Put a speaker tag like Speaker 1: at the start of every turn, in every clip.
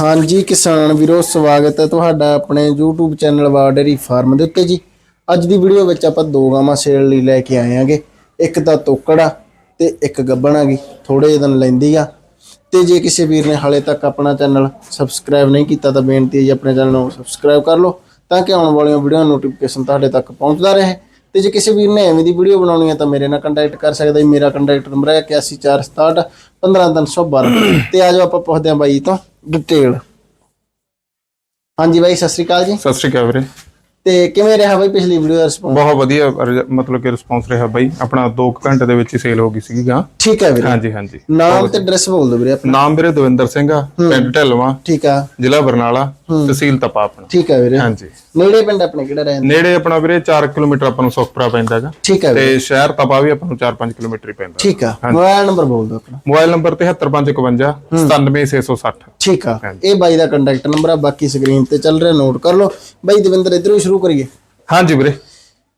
Speaker 1: ਹਾਂਜੀ ਕਿਸਾਨ ਵੀਰੋ, ਸਵਾਗਤ ਹੈ ਤੁਹਾਡਾ ਆਪਣੇ YouTube ਚੈਨਲ ਵਾਰਡਰੀ ਫਾਰਮ ਦੇ ਉੱਤੇ ਜੀ। ਅੱਜ ਦੀ ਵੀਡੀਓ ਵਿੱਚ ਆਪਾਂ ਦੋ ਗਾਵਾਂ ਸੇਲ ਲਈ ਲੈ ਕੇ ਆਏ ਆਂਗੇ ਇੱਕ ਤਾਂ ਤੋਕੜ ਆ ਤੇ ਇੱਕ ਗੱਬਣ ਆ ਗਈ। ਥੋੜੇ ਦਿਨ ਲੈਂਦੀ ਆ। ਤੇ ਜੇ ਕਿਸੇ ਵੀਰ ਨੇ ਹਾਲੇ ਤੱਕ ਆਪਣਾ ਚੈਨਲ ਸਬਸਕ੍ਰਾਈਬ ਨਹੀਂ ਕੀਤਾ ਤਾਂ ਬੇਨਤੀ ਹੈ ਜੀ ਆਪਣੇ ਚੈਨਲ ਨੂੰ ਸਬਸਕ੍ਰਾਈਬ ਕਰ ਲਓ ਤਾਂ ਕਿ ਆਉਣ ਵਾਲੀਆਂ ਵੀਡੀਓ ਨੋਟੀਫਿਕੇਸ਼ਨ ਤੁਹਾਡੇ ਤੱਕ ਪਹੁੰਚਦਾ ਰਹੇ। ਤੇ ਜੇ ਕਿਸੇ ਵੀਰ ਨੇ ਐਵੇਂ ਦੀ ਵੀਡੀਓ ਬਣਾਉਣੀ ਹੈ ਤਾਂ ਮੇਰੇ ਨਾਲ ਕੰਟੈਕਟ ਕਰ ਸਕਦਾ ਜੀ। ਮੇਰਾ ਕੰਟੈਕਟ ਨੰਬਰ ਹੈ 8146 15312 ਤੇ ਆਜੋ ਆਪਾਂ ਪੁੱਛਦੇ ਹਾਂ ਬਾਈ ਤੋਂ। ਡਿਟੇਲ। ਹਾਂਜੀ ਬਾਈ ਸਤਿ ਸ੍ਰੀ ਅਕਾਲ ਜੀ।
Speaker 2: ਸਤਿ ਸ਼੍ਰੀ ਅਕਾਲ ਵੀਰੇ।
Speaker 1: ਤੇ ਕਿਵੇਂ ਰਿਹਾ ਬਾਈ ਪਿਛਲੀ ਵੀਡੀਓ ਦਾ ਰਿਸਪੌਂਸ
Speaker 2: ਬਹੁਤ ਵਧੀਆ ਰਿਜ- ਮਤਲਬ ਕਿ ਰਿਸਪੌਂਸ ਰਿਹਾ ਬਾਈ। ਆਪਣਾ 2 ਘੰਟੇ ਦੇ ਵਿੱਚ ਹੀ ਸੇਲ ਹੋ ਗਈ ਸੀਗੀ ਗਾਂ।
Speaker 1: ਠੀਕ ਹੈ ਵੀਰੇ।
Speaker 2: ਹਾਂਜੀ ਹਾਂਜੀ।
Speaker 1: ਨਾਮ ਤੇ ਐਡਰੈਸ ਬੋਲ ਦਿਓ ਵੀਰੇ ਆਪਣਾ।
Speaker 2: ਨਾਮ ਵੀਰੇ ਦਵਿੰਦਰ ਸਿੰਘ ਆ ਪਿੰਡ ਢਲਵਾ
Speaker 1: ਠੀਕ ਆ।
Speaker 2: ਜ਼ਿਲ੍ਹਾ ਬਰਨਾਲਾ ਤਹਿਸੀਲ ਤਪਾ ਆਪਣਾ।
Speaker 1: ਠੀਕ ਹੈ ਵੀਰੇ।
Speaker 2: ਹਾਂਜੀ।
Speaker 1: ਨੇੜੇ ਪਿੰਡ ਆਪਣੇ ਕਿਹੜਾ ਰਹਿੰਦਾ
Speaker 2: ਨੇੜੇ ਆਪਣਾ ਵੀਰੇ 4 ਕਿਲੋਮੀਟਰ ਆਪਾਂ ਨੂੰ ਸੁਖਪੁਰਾ ਪੈਂਦਾ ਹੈਗਾ
Speaker 1: ਠੀਕ ਹੈ ਵੀਰੇ।
Speaker 2: ਤੇ ਸ਼ਹਿਰ ਤਪਾ ਵੀ ਆਪਾਂ ਨੂੰ 4-5 ਕਿਲੋਮੀਟਰ ਹੀ ਪੈਂਦਾ।
Speaker 1: ਠੀਕ ਆ। ਮੋਬਾਈਲ ਨੰਬਰ ਬੋਲ ਦਿਓ ਆਪਣਾ।
Speaker 2: ਮੋਬਾਈਲ ਨੰਬਰ 73552 97660
Speaker 1: ਠੀਕ ਆ। ਇਹ ਬਾਈ ਦਾ ਕੰਟੈਕਟ ਨੰਬਰ ਆ ਬਾਕੀ ਸਕਰੀਨ ਤੇ ਚੱਲ ਰਿਹਾ ਨੋਟ ਕਰ ਲਓ। ਬਾਈ ਦਵਿੰਦਰ ਇਧਰੋਂ ਸ਼ੁਰੂ ਸ਼ੁਰੂ ਕਰੀਏ।
Speaker 2: ਹਾਂਜੀ ਵੀਰੇ।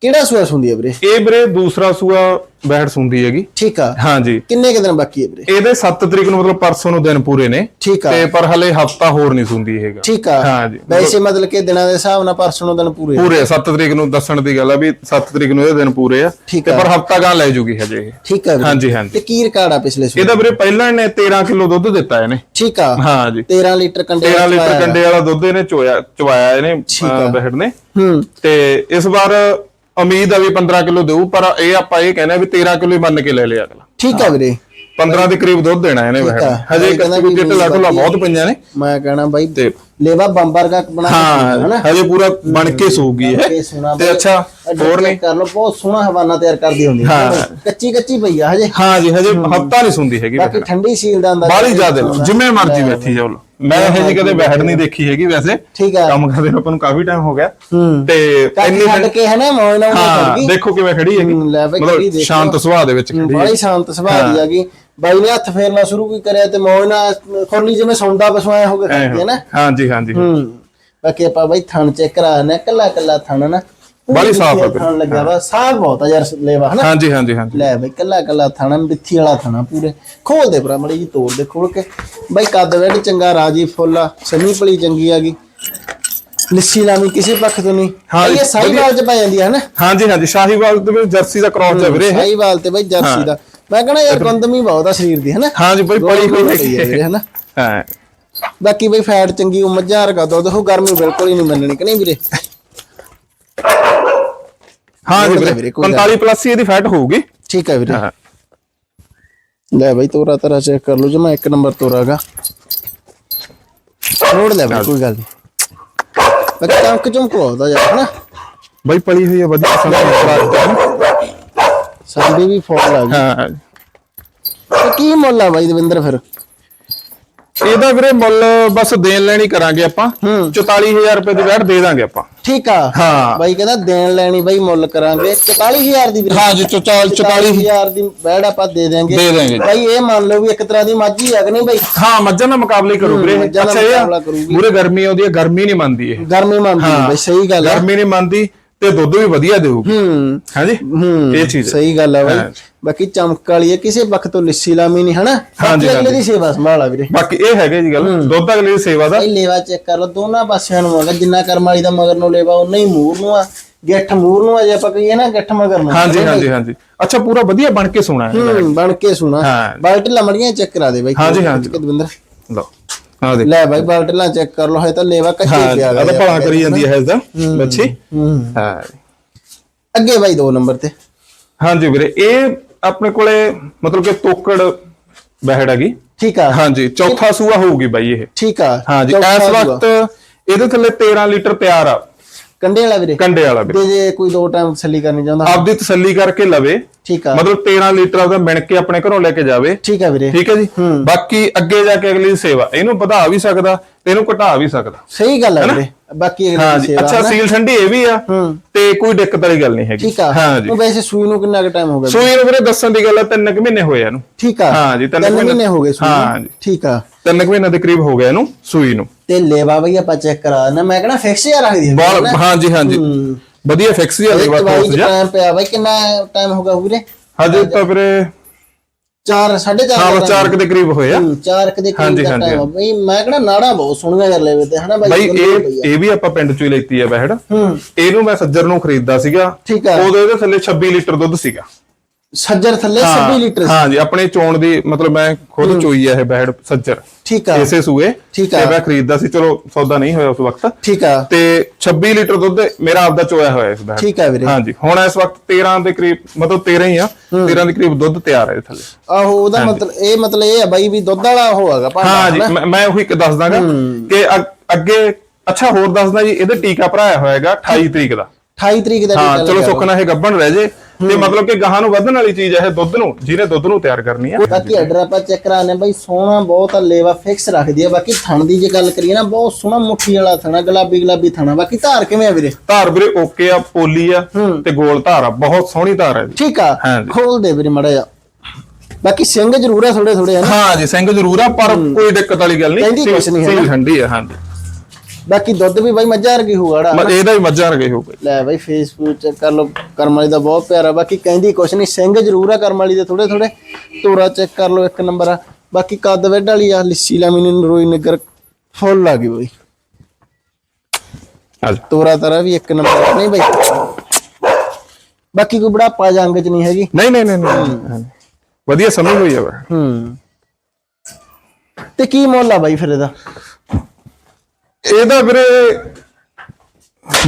Speaker 1: ਕਿਹੜਾ ਸੂਆ ਹੁੰਦੀ ਹੈ ਵੀਰੇ?
Speaker 2: ਇਹ ਵੀਰੇ ਦੂਸਰਾ ਸੂਆ ਬੈਠ ਸੁੰਦੀ ਹੈਗੀ।
Speaker 1: ਠੀਕ ਆ।
Speaker 2: ਹਾਂਜੀ।
Speaker 1: ਕਿੰਨੇ ਕੁ ਦਿਨ ਬਾਕੀ ਹੈ ਵੀਰੇ?
Speaker 2: ਇਹਦੇ 7 ਤਰੀਕ ਨੂੰ ਮਤਲਬ ਪਰਸੋਂ ਨੂੰ ਦਿਨ ਪੂਰੇ ਨੇ।
Speaker 1: ਠੀਕ ਆ।
Speaker 2: ਤੇ ਪਰ ਹਲੇ ਹਫਤਾ ਹੋਰ ਨਹੀਂ ਸੁੰਦੀ ਹੈਗਾ
Speaker 1: ਠੀਕ ਆ।
Speaker 2: ਹਾਂਜੀ।
Speaker 1: ਵੈਸੇ ਮਤਲਬ ਕਿ ਦਿਨਾਂ ਦੇ ਹਿਸਾਬ ਨਾਲ ਪਰਸੋਂ ਨੂੰ ਦਿਨ ਪੂਰੇ।
Speaker 2: ਪੂਰੇ 7 ਤਰੀਕ ਨੂੰ ਦੱਸਣ ਦੀ ਗੱਲ ਆ ਵੀ 7 ਤਰੀਕ ਨੂੰ ਇਹ ਦਿਨ ਪੂਰੇ ਆ। ਤੇ ਪਰ ਹਫਤਾ ਗਾਂ ਲੈ ਜੂਗੀ ਹਜੇ ਇਹ।
Speaker 1: ਠੀਕ ਆ
Speaker 2: ਹਾਂਜੀ ਹਾਂਜੀ।
Speaker 1: ਤੇ ਕੀ ਰਿਕਾਰਡ ਆ ਪਿਛਲੇ ਸੂਏ
Speaker 2: ਇਹਦਾ ਵੀਰੇ ਪਹਿਲਾਂ ਇਹਨੇ 13 ਕਿਲੋ ਦੁੱਧ ਦਿੱਤਾ ਇਹਨੇ।
Speaker 1: ਠੀਕ ਆ।
Speaker 2: ਹਾਂ ਜੀ
Speaker 1: 13 ਲੀਟਰ ਕੰਡੇ
Speaker 2: 13 ਲੀਟਰ ਕੰਡੇ ਵਾਲਾ ਦੁੱਧ ਇਹਨੇ ਚੋਇਆ ਚਵਾਇਆ ਇਹਨੇ ਬਹਿੜ ਨੇ
Speaker 1: ਹੂੰ।
Speaker 2: ਤੇ ਇਸ ਵਾਰ ਉਮੀਦ ਆ ਵੀ 15 ਕਿਲੋ ਦੇਊ ਪਰ ਇਹ ਆਪਾਂ ਇਹ ਕਹਿੰਦੇ ਆ ਵੀ 13 ਕਿਲੋ ਹੀ ਮੰਨ ਕੇ ਲੈ ਲਿਆ ਅਗਲਾ।
Speaker 1: ਠੀਕ ਆ ਵੀਰੇ।
Speaker 2: 15 ਦੇ ਕਰੀਬ ਦੁੱਧ ਦੇਣਾ ਇਹਨੇ
Speaker 1: ਆ।
Speaker 2: ਹਜੇ ਕੱਚੀ
Speaker 1: ਵੀ
Speaker 2: ਢਿੱਲਾ ਢੁੱਲਾ ਬਹੁਤ ਪਈਆਂ ਨੇ।
Speaker 1: ਮੈਂ ਕਹਣਾ ਬਾਈ ਲੇਵਾ ਬੰਬਰ ਦਾ ਬਣਾ
Speaker 2: ਹਾਂ ਹਜੇ ਪੂਰਾ ਬਣ ਕੇ ਸੂਗੀ
Speaker 1: ਸੋਨਾ
Speaker 2: ਤੇ ਅੱਛਾ ਹੋਰ ਨੇ
Speaker 1: ਕਰ ਲਓ ਬਹੁਤ ਸੋਹਣਾ ਹਵਾਨਾ ਤਿਆਰ ਕਰਦੀ ਹੁੰਦੀ ਹੈ। ਕੱਚੀ ਕੱਚੀ ਪਈ ਆ ਹਜੇ।
Speaker 2: ਹਾਂ ਜੀ ਹਜੇ ਹਫਤਾ ਨਹੀਂ ਸੁੰਦੀ ਹੈਗੀ
Speaker 1: ਬਾਕੀ ਠੰਡੀ ਸੀਲ ਦਾ ਅੰਦਰ
Speaker 2: ਬਾਲੀ ਜ਼ਿਆਦਾ ਜਿਵੇਂ ਮਰਜ਼ੀ ਬੈਠੀ ਜਾਓ ਮੈਂ ਇਹ ਜੀ ਕਦੇ ਬੈਠ ਨਹੀਂ ਦੇਖੀ ਹੈਗੀ ਵੈਸੇ।
Speaker 1: ਠੀਕ ਆ
Speaker 2: ਕੰਮ ਕਰਦੇ ਨੂੰ ਆਪਾਂ ਨੂੰ ਕਾਫੀ ਟਾਈਮ ਹੋ ਗਿਆ।
Speaker 1: ਹੂੰ।
Speaker 2: ਤੇ
Speaker 1: ਕੱਚ ਛੱਡ ਕੇ ਹੈ ਨਾ ਮੌਜ ਨਾਲ
Speaker 2: ਹਾਂ
Speaker 1: ਖੜ ਗਈ।
Speaker 2: ਦੇਖੋ ਕਿਵੇਂ ਖੜੀ ਹੈਗੀ।
Speaker 1: ਹੂੰ, ਲੈ ਬਈ ਖੜੀ
Speaker 2: ਮਤਲਬ
Speaker 1: ਦੇਖੋ।
Speaker 2: ਸ਼ਾਂਤ ਸੁਭਾਅ ਦੇ ਵਿੱਚ ਖੜੀ ਹੈ
Speaker 1: ਬੜੀ ਸ਼ਾਂਤ ਸੁਭਾਅ ਦੀ ਹੈਗੀ। ਬਾਈ ਨੇ ਹੱਥ ਫੇਰਨਾ ਸ਼ੁਰੂ ਕੀ ਕਰਿਆ ਤੇ ਮੌਜ ਨਾਲ ਖੋਲੀ ਜਿਵੇਂ ਸੌਂਦਾ ਪਸਵਾਇਆ ਹੋ ਗਿਆ ਹੈ ਨਾ।
Speaker 2: ਹਾਂ ਜੀ ਹਾਂ ਜੀ
Speaker 1: ਹੂੰ। ਬਾਕੀ ਆਪਾਂ ਬਾਈ ਥਣ ਚੈੱਕ ਕਰਾ ਨੇ ਕੱਲਾ ਕੱਲਾ ਥਣ ਨਾ
Speaker 2: ਬਾਹਲੀ ਸਾਫ਼ ਆ ਵੀਰੇ।
Speaker 1: ਥਣ ਲੱਗਿਆ ਵਾ ਸਾਫ਼ ਬਹੁਤ ਆ ਯਾਰ ਲੈਵਾ ਹਨਾ?
Speaker 2: ਹਾਂ ਜੀ ਹਾਂ ਜੀ ਹਾਂ ਜੀ
Speaker 1: ਲੈ ਬਈ ਕੱਲਾ ਕੱਲਾ ਥਾਣਾ ਬਿੱਥੀ ਵਾਲਾ ਥਾਣਾ ਪੂਰੇ। ਖੋਲ ਦੇ ਭਰਾ ਮੜੀ ਜੀ ਤੋੜ ਦੇ ਖੋਲ ਕੇ। ਬਈ ਕੱਦ ਵੈਡ ਚੰਗਾ ਰਾਜੀ ਫੁੱਲ ਆ। ਸਮੀ ਭਲੀ ਚੰਗੀ ਆਗੀ ਲਿੱਸੀ ਲਾਮੀ ਕਿਸੇ ਪੱਖ ਤੋਂ ਨਹੀਂ।
Speaker 2: ਹਾਂ
Speaker 1: ਇਹ ਸਾਈਵਾਲ ਚ ਪੈ ਜਾਂਦੀ ਹੈ ਹਨਾ?
Speaker 2: ਹਾਂ ਜੀ ਹਾਂ ਜੀ ਸ਼ਾਹੀਵਾਲ ਦੇ ਵਿੱਚ ਜਰਸੀ ਦਾ ਕ੍ਰਾਸ ਹੈ ਵੀਰੇ।
Speaker 1: ਸਾਈਵਾਲ ਤੇ ਬਈ ਜਰਸੀ ਦਾ। ਮੈਂ ਕਹਣਾ ਯਾਰ ਗੰਦਮੀ ਬਹੁਤ ਆ ਸਰੀਰ ਦੀ ਹਨਾ?
Speaker 2: ਹਾਂ ਜੀ ਬਈ ਪੜੀ ਹੋਈ।
Speaker 1: ਆ ਵੀਰੇ ਹਨਾ?
Speaker 2: ਹਾਂ।
Speaker 1: ਬਾਕੀ ਬਈ ਫੈਟ ਚੰਗੀ ਉਹ ਮੱਝਾਂ ਵਰਗਾ ਦੁੱਧ ਉਹ ਗਰਮੀ ਬਿਲਕੁਲ ਹੀ ਨਹੀਂ ਮੰਨਣੀ ਕਿ ਨਹੀਂ ਵੀਰੇ?
Speaker 2: ਹਾਂ ਵੀਰੇ
Speaker 1: ਵੀਰੇ, ਕੋਈ ਗੱਲ
Speaker 2: 45 ਪਲੱਸ ਹੀ ਇਹਦੀ ਫੈਟ ਹੋਊਗੀ।
Speaker 1: ਠੀਕ ਹੈ ਵੀਰੇ। ਲੈ ਬਈ ਤੋਰਾ ਤਰਾ ਚੈੱਕ ਕਰ ਲਓ ਜਮਾ ਇੱਕ ਨੰਬਰ ਤੋਰਾਗਾ ਰੋੜ ਲੈ ਬਈ ਕੋਈ ਗੱਲ ਨਹੀਂ। ਬਾਕੀ ਚਮਕ ਚਮਕ ਆਉਂਦਾ ਯਾਰ ਹਨਾ?
Speaker 2: ਬਈ ਪੜੀ ਹੋਈ ਹੈ ਵਧੀਆ ਸੰਭਾਲ
Speaker 1: ਸਾਡੀ ਵੀ ਆ ਗਈ।
Speaker 2: ਹਾਂ।
Speaker 1: ਤੇ ਕੀ ਮੁੱਲ ਆ ਬਾਈ ਦਵਿੰਦਰ ਫਿਰ?
Speaker 2: ਇਹਦਾ ਵੀਰੇ ਮੁੱਲ ਬਸ ਦੇਣ ਲੈਣੀ ਕਰਾਂਗੇ ਆਪਾਂ।
Speaker 1: ਹੂੰ।
Speaker 2: 44000 ਰੁਪਏ ਦੀ ਵੈਟ ਦੇ ਦਾਂਗੇ ਆਪਾਂ।
Speaker 1: ਠੀਕ ਆ?
Speaker 2: ਹਾਂ।
Speaker 1: ਬਾਈ ਕਹਿੰਦਾ ਦੇਣ ਲੈਣੀ ਬਾਈ ਮੁੱਲ ਕਰਾਂਗੇ। 44000 ਦੀ ਵੀਰੇ
Speaker 2: ਹਾਂ ਜੀ 44
Speaker 1: 44000 ਦੀ ਬੈੜ ਆਪਾਂ ਦੇ ਦਿਆਂਗੇ
Speaker 2: ਦੇ ਦਿਆਂਗੇ।
Speaker 1: ਬਾਈ ਇਹ ਮੰਨ ਲਓ ਵੀ ਇੱਕ ਤਰ੍ਹਾਂ ਦੀ ਮੱਝ ਹੀ ਆ ਕਿ ਨਹੀਂ ਬਾਈ?
Speaker 2: ਹਾਂ ਮੱਝਾਂ ਦਾ ਮੁਕਾਬਲਾ ਹੀ ਕਰੂ ਵੀਰੇ। ਅੱਛਾ ਇਹ
Speaker 1: ਮੁਕਾਬਲਾ ਕਰੂਗੀ।
Speaker 2: ਮੂਰੇ ਗਰਮੀ ਆਉਂਦੀ ਹੈ ਗਰਮੀ ਨਹੀਂ ਮੰਨਦੀ ਇਹ।
Speaker 1: ਗਰਮੀ ਮੰਨਦੀ ਬਾਈ ਸਹੀ ਗੱਲ ਆ।
Speaker 2: ਗਰਮੀ ਨਹੀਂ ਮੰਨਦੀ। ਤੇ ਦੁੱਧ ਵੀ ਵਧੀਆ ਦੇਊਗੀ।
Speaker 1: ਹੂੰ।
Speaker 2: ਹਾਂਜੀ?
Speaker 1: ਹੂੰ
Speaker 2: ਇਹ ਚੀਜ਼ ਹੈ।
Speaker 1: ਸਹੀ ਗੱਲ ਆ ਬਾਈ। ਬਾਕੀ ਚਮਕ ਵਾਲੀ ਹੈ ਕਿਸੇ ਵਕਤ ਤੋਂ ਲਿੱਸੀ ਲਾਮੀ ਨਹੀਂ ਹਨਾ?
Speaker 2: ਹਾਂਜੀ,
Speaker 1: ਬਾਕੀ ਅਗਲੇ ਦੀ ਸੇਵਾ ਸੰਭਾਲਾ ਵੀਰੇ।
Speaker 2: ਬਾਕੀ ਇਹ ਹੈਗੇ ਜੀ ਗੱਲ। ਦੁੱਧ ਅਗਲੇ ਦੀ ਸੇਵਾ ਦਾ।
Speaker 1: ਇਹ ਲੇਵਾ ਚੈੱਕ ਕਰ ਲਓ ਦੋਨਾਂ ਪਾਸਿਆਂ ਨੂੰ ਹੈਗਾ ਜਿੰਨਾ ਕਰਮ ਵਾਲੀ ਦਾ ਮਗਰ ਨੂੰ ਲੇਵਾ ਉਨਾ ਹੀ ਮੂਰ ਨੂੰ ਆ। ਗਿੱਠ ਮੂਰ ਨੂੰ ਆ ਜੇ ਆਪਾਂ ਕਹੀਏ ਨਾ ਗਿੱਠ ਮਗਰ ਨੂੰ।
Speaker 2: ਹਾਂਜੀ ਹਾਂਜੀ ਹਾਂਜੀ। ਅੱਛਾ ਪੂਰਾ ਵਧੀਆ ਬਣ ਕੇ ਸੋਣਾ ਹੈ।
Speaker 1: ਹੂੰ ਬਣ ਕੇ ਸੁਣਾ
Speaker 2: ਹਾਂ।
Speaker 1: ਬਾਲਟ ਲਮੜੀਆਂ ਚੈੱਕ ਕਰਾ ਦੇ ਬਾਈ।
Speaker 2: ਹਾਂਜੀ, ਹਾਂਜੀ।
Speaker 1: ਦਵਿੰਦਰ
Speaker 2: ਲਓ। ਹਾਂ ਦੇਖ।
Speaker 1: ਲੈ ਬਾਈ ਬਾਲਟਲਾਂ ਚੈੱਕ ਕਰ ਲਓ ਹੈ ਤਾਂ ਲੇਵਾ ਕੱਚੇ
Speaker 2: ਹਾਂ
Speaker 1: ਪਿਆ
Speaker 2: ਇਹ ਤਾਂ ਭਲਾ ਕਰੀ ਜਾਂਦੀ ਹੈ ਇਸ ਦਾ ਬੱਚੀ।
Speaker 1: ਹੂੰ।
Speaker 2: ਹਾਂ।
Speaker 1: ਅੱਗੇ ਬਾਈ ਦੋ ਨੰਬਰ ਤੇ।
Speaker 2: ਹਾਂਜੀ ਵੀਰੇ ਇਹ ਆਪਣੇ ਕੋਲੇ ਮਤਲਬ ਕਿ ਤੋਕੜ ਬਹਿੜ ਹੈਗੀ।
Speaker 1: ਠੀਕ ਆ।
Speaker 2: ਹਾਂਜੀ ਚੌਥਾ ਸੂਆ ਹੋਊਗੀ ਬਾਈ ਇਹ।
Speaker 1: ਠੀਕ ਆ
Speaker 2: ਹਾਂਜੀ ਇਸ। ਵਕਤ ਇਹਦੇ ਥੱਲੇ 13 ਲੀਟਰ ਤਿਆਰ ਆ।
Speaker 1: ਕੰਡੇ ਵਾਲਾ ਵੀਰੇ?
Speaker 2: ਕੰਡੇ ਵਾਲਾ ਵੀਰੇ।
Speaker 1: ਜੇ ਕੋਈ ਦੋ ਟਾਈਮ ਤਸੱਲੀ ਕਰਨੀ ਚਾਹੁੰਦਾ?
Speaker 2: ਆਪਦੀ ਤਸੱਲੀ ਕਰਕੇ ਲਵੇ।
Speaker 1: ਠੀਕ ਆ।
Speaker 2: ਮਤਲਬ 13 ਲੀਟਰ ਉਹਦਾ ਮਿਣ ਕੇ ਆਪਣੇ ਘਰੋਂ ਲੈ ਕੇ ਜਾਵੇ।
Speaker 1: ਠੀਕ ਆ ਵੀਰੇ।
Speaker 2: ਠੀਕ ਹੈ ਜੀ? ਬਾਕੀ ਅੱਗੇ ਜਾ ਕੇ ਅਗਲੀ ਸੇਵਾ। ਇਹਨੂੰ ਵਧਾ ਵੀ ਸਕਦਾ ਤੇ ਇਹਨੂੰ ਘਟਾ ਵੀ ਸਕਦਾ।
Speaker 1: ਸਹੀ ਗੱਲ ਹੈ ਵੀਰੇ। ਬਾਕੀ ਅਗਲੇ
Speaker 2: ਹਾਂ
Speaker 1: ਸੇਵਾ
Speaker 2: ਅੱਛਾ। ਸੀਲ ਠੰਡੀ ਇਹ ਵੀ ਆ।
Speaker 1: ਹੂੰ।
Speaker 2: ਤੇ ਕੋਈ ਦਿੱਕਤ ਵਾਲੀ ਗੱਲ ਨਹੀਂ ਹੈਗੀ।
Speaker 1: ਠੀਕ ਆ।
Speaker 2: ਹਾਂ ਜੀ।
Speaker 1: ਉਹ ਵੈਸੇ ਸੂਈ ਨੂੰ ਕਿੰਨਾ ਕੁ ਟਾਈਮ ਹੋ ਗਿਆ
Speaker 2: ਸੂਈ ਨੂੰ ਵੀਰੇ ਦੱਸਣ ਦੀ ਗੱਲ ਹੈ ਤਿੰਨ ਕੁ ਮਹੀਨੇ ਹੋਏ ਇਹਨੂੰ।
Speaker 1: ਠੀਕ ਆ।
Speaker 2: ਹਾਂ ਜੀ, ਤਿੰਨ
Speaker 1: ਤਿੰਨ
Speaker 2: ਮਹੀਨੇ-
Speaker 1: ਮਹੀਨੇ ਹੋ ਗਏ ਸੂਈ
Speaker 2: ਹਾਂ ਜੀ।
Speaker 1: ਠੀਕ ਆ।
Speaker 2: ਤਿੰਨ ਕੁ ਮਹੀਨੇ ਦੇ ਕਰੀਬ ਹੋ ਗਿਆ ਇਹਨੂੰ ਸੂਈ ਨੂੰ।
Speaker 1: ਤੇ ਲੇਵਾ ਬਈ ਆਪਾਂ ਚੈੱਕ ਕਰਾ ਦਿੰਦੇ ਮੈਂ ਕਹਿੰਦਾ ਫਿਕਸ ਜਿਹਾ ਰੱਖ ਦੀ
Speaker 2: ਬਾਲ ਹਾਂ ਜੀ ਹਾਂ ਜੀ।
Speaker 1: ਹੂੰ।
Speaker 2: ਵਧੀਆ ਫਿਕਸ ਹੀ ਆ
Speaker 1: ਇੱਕ
Speaker 2: ਦੇਵਾ
Speaker 1: ਵਾਰੀ
Speaker 2: ਕੋਸ ਜਾ
Speaker 1: ਟਾਈਮ ਪਿਆ ਬਈ ਕਿੰਨਾ ਟਾਈਮ ਹੋ ਗਿਆ ਵੀਰੇ?
Speaker 2: ਹਜੇ ਤਾਂ ਵੀਰੇ
Speaker 1: 4 4.5
Speaker 2: ਹਾਂ ਬਸ 4 ਦੇ ਕਰੀਬ ਹੋਏ ਆ।
Speaker 1: ਚਾਰ ਕ ਦੇ
Speaker 2: ਹਾਂਜੀ,
Speaker 1: ਟਾਈਮ ਆ। ਬਈ ਮੈਂ ਕਹਿੰਦਾ ਨਾੜਾ ਬਹੁਤ ਸੋਹਣੀਆਂ ਕਰ ਲੈਵੇ ਤੇ ਹਨਾ
Speaker 2: ਬਾਈ?
Speaker 1: ਬਾਈ
Speaker 2: ਇਹ ਇਹ ਵੀ ਆਪਾਂ ਪਿੰਡ ਚੋਂ ਹੀ ਲੈਤੀ ਆ ਬਹਿੜ।
Speaker 1: ਹੂੰ।
Speaker 2: ਇਹਨੂੰ ਮੈਂ ਸੱਜਰ ਨੂੰ ਖਰੀਦਦਾ ਸੀਗਾ।
Speaker 1: ਠੀਕ ਆ।
Speaker 2: ਉਦੋਂ ਇਹਦੇ ਥੱਲੇ 26 ਲੀਟਰ ਦੁੱਧ ਸੀਗਾ।
Speaker 1: ਸੱਜਰ ਥੱਲੇ 26 ਲੀਟਰ
Speaker 2: ਹਾਂ ਜੀ ਆਪਣੇ ਚੋਣ ਦੀ ਮਤਲਬ ਮੈਂ ਖੁਦ ਚੋਈ ਆ ਇਹ ਬਹਿੜ ਸੱਜਰ।
Speaker 1: ਠੀਕ ਆ।
Speaker 2: ਇਸੇ ਸੂਏ।
Speaker 1: ਠੀਕ ਆ।
Speaker 2: ਤੇ ਮੈਂ ਖਰੀਦਦਾ ਸੀ ਚਲੋ ਸੌਦਾ ਨਹੀਂ ਹੋਇਆ ਉਸ ਵਕਤ।
Speaker 1: ਠੀਕ ਆ।
Speaker 2: ਤੇ 26 ਲੀਟਰ ਦੁੱਧ ਮੇਰਾ ਆਪਦਾ ਚੋਇਆ ਹੋਇਆ ਇਸ ਬਹਿੜ
Speaker 1: ਠੀਕ ਆ ਵੀਰੇ।
Speaker 2: ਹਾਂਜੀ ਹੁਣ ਇਸ ਵਕਤ 13 ਦੇ ਕਰੀਬ ਮਤਲਬ 13 ਹੀ ਆ। 13 ਦੇ ਕਰੀਬ ਦੁੱਧ ਤਿਆਰ ਹੈ ਥੱਲੇ।
Speaker 1: ਆਹੋ ਉਹਦਾ ਮਤਲਬ ਇਹ ਮਤਲਬ ਇਹ ਆ ਬਾਈ ਵੀ ਦੁੱਧ ਵਾਲਾ ਹੋਗਾ ਭਾਂਡਾ
Speaker 2: ਹਾਂ ਜੀ ਮੈਂ- ਉਹੀ ਇੱਕ ਦੱਸ ਦਾਂਗਾ ਕਿ ਅੱਗ- ਅੱਛਾ ਹੋਰ ਦੱਸਦਾ ਜੀ ਇਹਦੇ ਟੀਕਾ ਭਰਾਇਆ ਹੋਇਆ ਹੈਗਾ 28 ਤਰੀਕ ਦਾ।
Speaker 1: 28 ਤਰੀਕ ਦਾ
Speaker 2: ਹਾਂ ਚਲੋ ਸੁੱਖ ਨਾਲ ਇਹ ਗੱਬਣ ਰਹਿ ਜੇ। ਤੇ ਮਤਲਬ ਕਿ ਗਾਹਾਂ ਨੂੰ ਵਧਣ ਵਾਲੀ ਚੀਜ਼ ਹੈ ਇਹ ਦੁੱਧ ਨੂੰ ਜਿਹਨੇ ਦੁੱਧ ਨੂੰ ਤਿਆਰ ਕਰਨੀ ਆ।
Speaker 1: ਬਾਕੀ ਆਰਡਰ ਆਪਾਂ ਚੈੱਕ ਕਰਾਣੇ ਬਾਈ ਸੋਹਣਾ ਬਹੁਤ ਆ ਲੇਵਾ ਫਿਕਸ ਰੱਖਦੀ ਆ। ਬਾਕੀ ਥਣ ਦੀ ਜੇ ਗੱਲ ਕਰੀਏ ਨਾ ਬਹੁਤ ਸੋਹਣਾ ਮੁੱਠੀ ਵਾਲਾ ਥਣਾ ਗੁਲਾਬੀ ਗੁਲਾਬੀ ਥਣਾ ਬਾਕੀ ਧਾਰ ਕਿਵੇਂ ਆ ਵੀਰੇ?
Speaker 2: ਧਾਰ ਵੀਰੇ ਓਕੇ ਆ ਪੋਲੀ ਆ ਤੇ ਗੋਲ ਧਾਰ ਆ ਬਹੁਤ ਸੋਹਣੀ ਧਾਰ ਹੈ ਜੀ।
Speaker 1: ਠੀਕ ਆ। ਖੋਲ ਦੇ ਵੀਰੇ ਮੜਾ ਜਾ ਬਾਕੀ ਸਿੰਘ ਜ਼ਰੂਰ ਆ ਥੋੜੇ ਥੋੜੇ ਹਨ
Speaker 2: ਹਾਂ ਜੀ ਸਿੰਘ ਜ਼ਰੂਰ ਆ ਪਰ ਕੋਈ ਦਿੱਕਤ ਵਾਲੀ ਗੱਲ ਨਹੀਂ।
Speaker 1: ਕਹਿੰਦੀ ਕੁਛ ਨਹੀਂ ਹੈ
Speaker 2: ਸੀਲ ਠੰਡੀ ਆ ਹਾਂਜੀ।
Speaker 1: ਬਾਕੀ ਦੁੱਧ ਵੀ ਬਾਈ ਮੱਝਾਂ ਵਰਗੀ ਹੋਊਗਾ
Speaker 2: ਮ- ਇਹਦਾ ਵੀ ਮੱਝਾਂ ਰਗੇ ਹੋਊਗਾ
Speaker 1: ਲੈ ਬਾਈ ਫੇਸਬੁੱਕ ਚੈੱਕ ਕਰ ਲਓ ਕਰਮ ਵਾਲੀ ਦਾ ਬਹੁਤ ਪਿਆਰਾ ਬਾਕੀ ਕਹਿੰਦੀ ਕੁਛ ਨਹੀਂ ਸਿੰਘ ਜ਼ਰੂਰ ਆ ਕਰਮ ਵਾਲੀ ਦੇ ਥੋੜੇ ਥੋੜੇ ਤੋਰਾ ਚੈੱਕ ਕਰ ਲਓ ਇੱਕ ਨੰਬਰ ਆ। ਬਾਕੀ ਕੱਦ ਵੈਡ ਵਾਲੀ ਆ ਲਿੱਸੀ ਲਾਮੀ ਨਰੋਈ ਨਗਰ ਫੁੱਲ ਆ ਗਈ ਬਾਈ।
Speaker 2: ਆ ਜਾ
Speaker 1: ਤੋਰਾ ਤਰਾ ਵੀ ਇੱਕ ਨੰਬਰ। ਨਹੀਂ ਬਾਈ। ਬਾਕੀ ਕੋਈ ਬੁਢਾਪਾ ਜੰਗ ਚ ਨਹੀਂ ਹੈਗੀ।
Speaker 2: ਨਹੀਂ ਨਹੀਂ ਨਹੀਂ ਨਹੀਂ। ਵਧੀਆ ਸਮਝ ਹੋਈ ਆ ਵਾ
Speaker 1: ਹੂੰ। ਤੇ ਕੀ ਮੁੱਲ ਆ ਬਾਈ ਫਿਰ ਇਹਦਾ?
Speaker 2: ਇਹਦਾ ਵੀਰੇ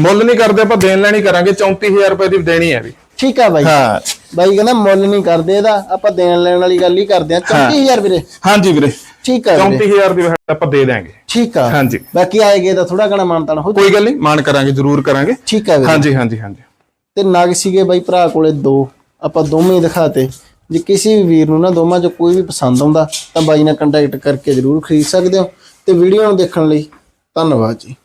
Speaker 2: ਮੁੱਲ ਨਹੀਂ ਕਰਦੇ ਆਪਾਂ ਦੇਣ ਲੈਣੀ ਕਰਾਂਗੇ 34000 ਰੁਪਏ ਦੀ ਦੇਣੀ ਹੈ ਵੀ।
Speaker 1: ਠੀਕ ਆ ਬਾਈ।
Speaker 2: ਹਾਂ।
Speaker 1: ਬਾਈ ਕਹਿੰਦਾ ਮੁੱਲ ਨਹੀਂ ਕਰਦੇ ਇਹਦਾ ਆਪਾਂ ਦੇਣ ਲੈਣ ਵਾਲੀ ਗੱਲ ਹੀ ਕਰਦੇ ਆ 34000 ਵੀਰੇ।
Speaker 2: ਹਾਂਜੀ ਵੀਰੇ।
Speaker 1: ਠੀਕ ਆ ਵੀਰੇ।
Speaker 2: 34000 ਦੀ ਆਪਾਂ ਦੇ ਦਾਂਗੇ
Speaker 1: ਠੀਕ ਆ।
Speaker 2: ਹਾਂਜੀ।
Speaker 1: ਬਾਕੀ ਆਏਗੇ ਤਾਂ ਥੋੜਾ ਘਣਾ ਮਾਨਤਾਨ ਹੋ
Speaker 2: ਕੋਈ ਗੱਲ ਨਹੀਂ ਮਾਨ ਕਰਾਂਗੇ ਜ਼ਰੂਰ ਕਰਾਂਗੇ।
Speaker 1: ਠੀਕ ਆ ਵੀਰੇ।
Speaker 2: ਹਾਂਜੀ ਹਾਂਜੀ ਹਾਂਜੀ।
Speaker 1: ਤੇ ਨਗ ਸੀਗੇ ਬਾਈ ਭਰਾ ਕੋਲੇ ਦੋ। ਆਪਾਂ ਦੋਵੇਂ ਦਿਖਾਤੇ। ਜੇ ਕਿਸੇ ਵੀ ਵੀਰ ਨੂੰ ਨਾ ਦੋਵਾਂ ਚੋਂ ਕੋਈ ਵੀ ਪਸੰਦ ਆਉਂਦਾ ਤਾਂ ਬਾਈ ਨਾਲ ਕੰਟੈਕਟ ਕਰਕੇ ਜਰੂਰ ਖਰੀਦ ਸਕਦੇ ਹੋ। ਤੇ ਵੀਡੀਓ ਨੂੰ ਦੇਖਣ ਲਈ ਧੰਨਵਾਦ ਜੀ।